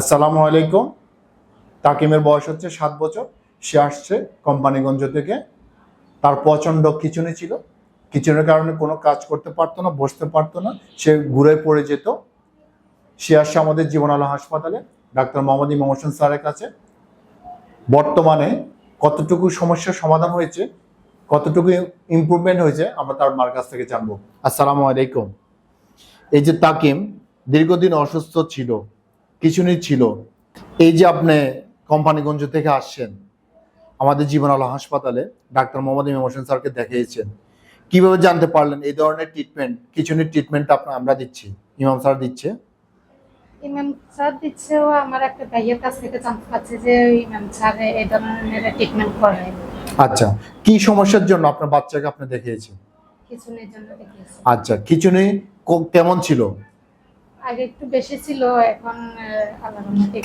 আসসালামু আলাইকুম। তাকিমের বয়স হচ্ছে সাত বছর। সে আসছে কোম্পানিগঞ্জ থেকে। তার প্রচণ্ড খিচুনি ছিল। কিচুনের কারণে কোনো কাজ করতে পারতো না, বসতে পারতো না। সে ঘুরে পড়ে যেত। সে আসছে আমাদের জীবন আলো হাসপাতালে। ডাক্তার মোহাম্মদ ইমাম হোসেন স্যারের কাছে। বর্তমানে কতটুকু সমস্যার সমাধান হয়েছে, কতটুকু ইমপ্রুভমেন্ট হয়েছে, আমরা তার মার কাছ থেকে জানব। আসসালামু আলাইকুম। এই যে তাকিম দীর্ঘদিন অসুস্থ ছিল। কিছুনি ছিল। এই যে আপনি কোম্পানিগঞ্জ থেকে আসছেন আমাদের জীবন আলো হাসপাতালে ডাক্তার মোহাম্মদ ইমাম হোসেন স্যারকে দেখিয়েছেন। কীভাবে জানতে পারলেন এই ধরনের ট্রিটমেন্ট কিছুনির ট্রিটমেন্ট আপনার আমরা দিচ্ছি? ইমাম স্যার দিচ্ছে? ইমাম স্যার দিচ্ছে ও আমার একটা ভাইয়ের কাছ থেকে জানতে পারছি যে ইমাম স্যার এই ধরনের ট্রিটমেন্ট করে। আচ্ছা কি সমস্যার জন্য আপনার বাচ্চাকে আপনি দেখিয়েছেন? কিছুনের জন্য দেখিয়েছি। আচ্ছা খিচুনি কেমন ছিল? আগে একটু বেশি ছিল এখন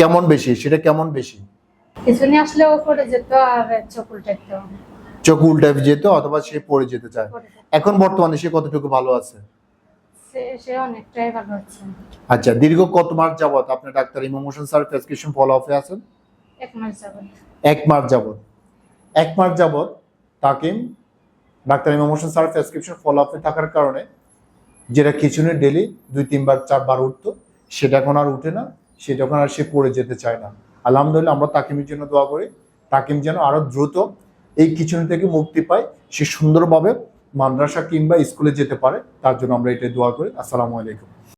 কেমন বেশি? সেটা কেমন বেশি? কিছুনি আসলে ও পড়ে যেত আর চোখ উল্টাইত চোখ উল্টে যেত অথবা সে পড়ে যেতে চায়। এখন বর্তমানে সে কতটুকু ভালো আছে? সে সে অনেকটাই ভালো হচ্ছে আচ্ছা দীর্ঘ কত মাস যাবত আপনি doctor emotion sir prescription follow আপে আছেন? এক মাস যাবত এক মাস যাবত এক মাস যাবত তাকিম ডাক্তার ইমাম হোসেন স্যার প্রেসক্রিপশন ফলো আপে থাকার কারণে যেটা খিচুনে ডেলি দুই, তিনবার, চারবার উঠতো সেটা এখন আর উঠে না সেটা এখন আর সে পড়ে যেতে চায় না। আলহামদুলিল্লাহ, আমরা তাকিমের জন্য দোয়া করি, তাকিম যেন আরও দ্রুত এই খিচুনি থেকে মুক্তি পায়, সে সুন্দরভাবে মাদ্রাসা কিংবা স্কুলে যেতে পারে, তার জন্য আমরা এটাই দোয়া করি। আসসালামু আলাইকুম।